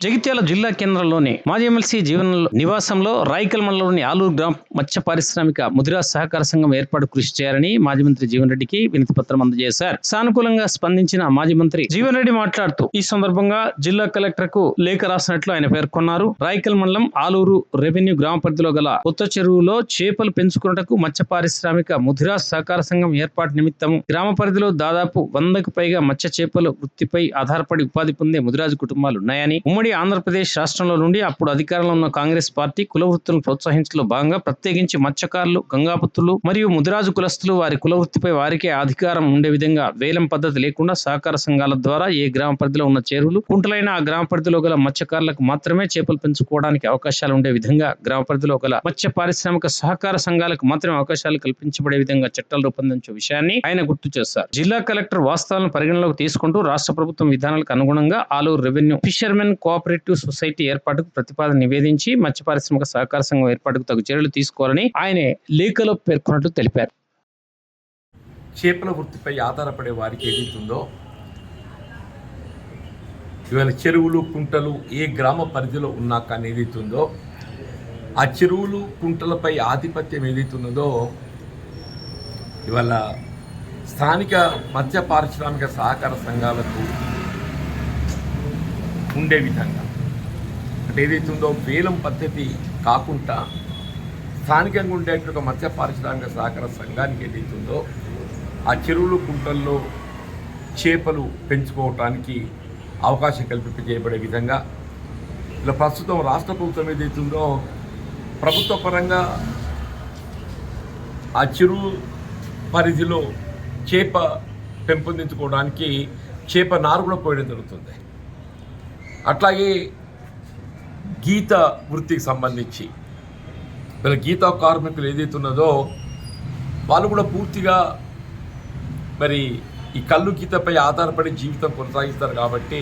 జగిత్యాల జిల్లా కేంద్రంలోని మాజీ ఎమ్మెల్సీ జీవన నివాసంలో రాయికల్ మండలంలోని ఆలూరు గ్రామ మత్స్య పారిశ్రామిక ముదిరా సహకార సంఘం ఏర్పాటు కృషి చేయాలని మాజీ మంత్రి జీవన్ రెడ్డికి వినతి పత్రం అందజేశారు. సానుకూలంగా స్పందించిన మాజీ మంత్రి జీవన్ రెడ్డి మాట్లాడుతూ ఈ సందర్భంగా జిల్లా కలెక్టర్కు లేఖ రాసినట్లు ఆయన పేర్కొన్నారు. రాయికల్ మండలం ఆలూరు రెవెన్యూ గ్రామ పరిధిలో గల కొత్త చెరువులో చేపలు పెంచుకున్నటకు మత్స్య పారిశ్రామిక ముదిరా సహకార సంఘం ఏర్పాటు నిమిత్తం గ్రామ పరిధిలో దాదాపు వందకు పైగా మత్స్య చేపల వృత్తిపై ఆధారపడి ఉపాధి పొందే ముదిరాజు కుటుంబాలు ఉన్నాయని ఉమ్మడి ఆంధ్రప్రదేశ్ రాష్ట్రంలో నుండి అప్పుడు అధికారంలో ఉన్న కాంగ్రెస్ పార్టీ కుల వృత్తులను ప్రోత్సహించడంలో భాగంగా ప్రత్యేకించి మత్స్యకారులు గంగాపుత్రులు మరియు ముదిరాజు కులస్తులు వారి కుల వృత్తిపై వారికే అధికారం ఉండే విధంగా వేలం పద్ధతి లేకుండా సహకార సంఘాల ద్వారా ఏ గ్రామ పరిధిలో ఉన్న చెరువులు కుంటలైన ఆ గ్రామ పరిధిలో గల మత్స్యకారులకు మాత్రమే చేపలు పెంచుకోవడానికి అవకాశాలు ఉండే విధంగా గ్రామ పరిధిలో గల మత్స్య పారిశ్రామిక సహకార సంఘాలకు మాత్రమే అవకాశాలు కల్పించబడే విధంగా చట్టాలు రూపొందించే విషయాన్ని ఆయన గుర్తు చేశారు. జిల్లా కలెక్టర్ వాస్తవాలను పరిగణలోకి తీసుకుంటూ రాష్ట్ర ప్రభుత్వం విధానాలకు అనుగుణంగా Aluru revenue fishermen co cooperative society ఏర్పాటుకు ప్రతిపాదన నివేదించి మత్స్య పారిశ్రామిక సహకార సంఘం ఏర్పాటుకు తగు చర్యలు తీసుకోవాలని ఆయన లేఖలో పేర్కొన్నట్లు తెలిపారు. చేపల వృత్తిపై ఆధారపడే వారికి ఏదైతుందో ఇవాళ చెరువులు కుంటలు ఏ గ్రామ పరిధిలో ఉన్నా కానీ ఏదైతుందో ఆ చెరువులు కుంటలపై ఆధిపత్యం ఏదైతున్నదో ఇవాళ స్థానిక మత్స్య పారిశ్రామిక సహకార సంఘాలకు ఉండే విధంగా. అంటే ఏదైతుందో వేలం పద్ధతి కాకుండా స్థానికంగా ఉండేటువంటి ఒక మత్స్య పారిశ్రామిక సహకార సంఘానికి ఏదైతుందో ఆ చెరువులు కుంటల్లో చేపలు పెంచుకోవటానికి అవకాశం కల్పింప చేయబడే విధంగా ఇలా ప్రస్తుతం రాష్ట్ర ప్రభుత్వం ఏదైతుందో ప్రభుత్వ పరంగా ఆ చెరువు పరిధిలో చేప పెంపొందించుకోవడానికి చేప నారు కూడా పోయడం జరుగుతుంది. అట్లాగే గీత వృత్తికి సంబంధించి. మరి గీత కార్మికులు ఏదైతే ఉన్నదో వాళ్ళు కూడా పూర్తిగా మరి ఈ కళ్ళు గీతపై ఆధారపడి జీవితం కొనసాగిస్తారు కాబట్టి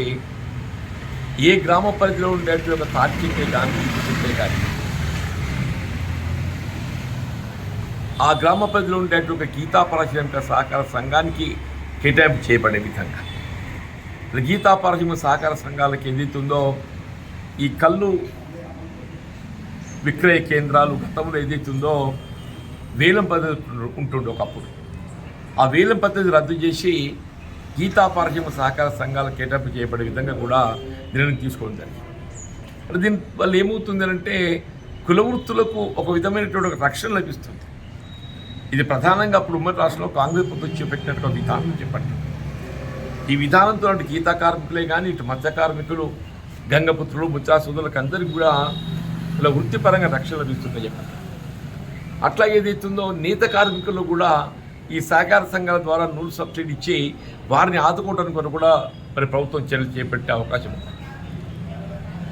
ఏ గ్రామ పరిధిలో ఉండేటువంటి ఒక తార్కికే కానీ కానీ ఆ గ్రామ పరిధిలో ఉండేటువంటి ఒక గీతా పారిశ్రామిక సహకార సంఘానికి కేటాయింపు చేయబడే విధంగా. గీతా పారిశ్రామిక సహకార సంఘాలకు ఏదైతుందో ఈ కళ్ళు విక్రయ కేంద్రాలు గతంలో ఏదైతుందో వేలం పద్ధతి ఉంటుండే ఒకప్పుడు. ఆ వేలం పద్ధతి రద్దు చేసి గీతా పారిశ్రామిక సహకార సంఘాల కేటాయింపు చేయబడే విధంగా కూడా నిర్ణయం తీసుకోవడం జరిగింది. అంటే దీని వల్ల ఏమవుతుంది అంటే కులవృత్తులకు ఒక విధమైనటువంటి ఒక రక్షణ లభిస్తుంది. ఇది ప్రధానంగా అప్పుడు ఉమ్మడి రాష్ట్రంలో కాంగ్రెస్ ప్రభుత్వం చేపట్టినట్టు విధానం చెప్పండి. ఈ విధానంతో అటు గీత కార్మికులే కానీ ఇటు మత్స్య కార్మికులు గంగపుత్రులు ముత్యాసుదులకు అందరికీ కూడా ఇలా వృత్తిపరంగా రక్షణ లభిస్తుందని చెప్పండి అట్లా ఏదైతుందో నేత కార్మికులు కూడా ఈ సహకార సంఘాల ద్వారా నూలు సబ్సిడీ ఇచ్చి వారిని ఆదుకోవడానికి కొరకు కూడా మరి ప్రభుత్వం చర్యలు చేపట్టే అవకాశం ఉంది.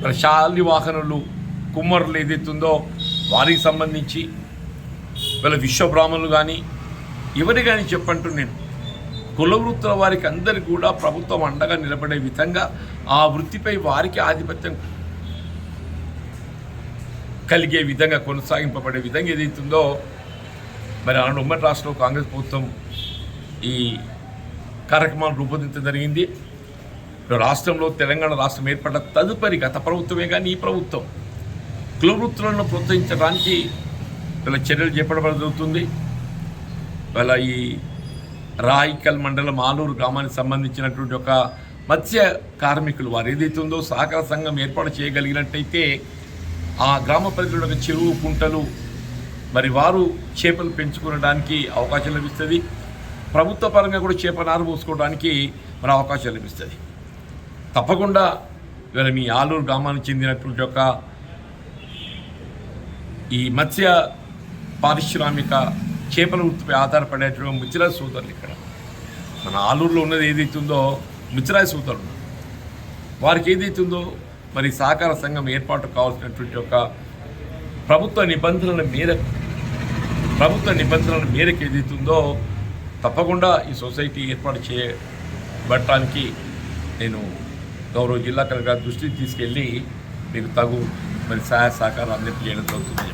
మరి శాలి వాహనులు కుమ్మరులు ఏదైతుందో వారికి సంబంధించి వీళ్ళ విశ్వబ్రాహ్మణులు కానీ ఎవరి కానీ చెప్పంటూ నేను కుల వృత్తుల వారికి అందరికీ కూడా ప్రభుత్వం అండగా నిలబడే విధంగా ఆ వృత్తిపై వారికి ఆధిపత్యం కలిగే విధంగా కొనసాగింపబడే విధంగా ఏదైతుందో మరి ఆనాడు ఉమ్మడి రాష్ట్రంలో కాంగ్రెస్ ప్రభుత్వం ఈ కార్యక్రమాలు రూపొందించడం జరిగింది. రాష్ట్రంలో తెలంగాణ రాష్ట్రం ఏర్పడ్డ తదుపరి గత ప్రభుత్వమే కానీ ఈ ప్రభుత్వం. కుల వృత్తులను ప్రోత్సహించడానికి వీళ్ళ చర్యలు చేపట్టడం జరుగుతుంది. వాళ్ళ ఈ రాయికల్ మండలం ఆలూరు గ్రామానికి సంబంధించినటువంటి ఒక మత్స్య కార్మికులు వారు ఏదైతే ఉందో సహకార సంఘం ఏర్పాటు చేయగలిగినట్టయితే ఆ గ్రామ పరిధిలో ఒక చెరువు కుంటలు మరి వారు చేపలు పెంచుకోవడానికి అవకాశం లభిస్తుంది. ప్రభుత్వ పరంగా కూడా చేప నారు పోసుకోవడానికి మరి అవకాశం లభిస్తుంది. తప్పకుండా ఇవాళ మీ ఆలూరు గ్రామానికి చెందినటువంటి ఒక ఈ మత్స్య పారిశ్రామిక చేపల వృత్తిపై ఆధారపడేటువంటి ముచ్చిరాజు సూతరులు ఇక్కడ. మన ఆలూరులో ఉన్నది ఏదైతుందో ముచ్చిరాజు సూతరులు వారికి ఏదైతుందో మరి సహకార సంఘం ఏర్పాటు కావాల్సినటువంటి ఒక ప్రభుత్వ నిబంధనల మేరకు ప్రభుత్వ నిబంధనల మేరకు ఏదైతుందో తప్పకుండా ఈ సొసైటీ ఏర్పాటు చేయబట్టడానికి నేను గౌరవ జిల్లా కలెక్టర్ దృష్టికి తీసుకెళ్ళి మీకు తగు మరి సహాయ సహకారం అందరికీ చేయడం జరుగుతుంది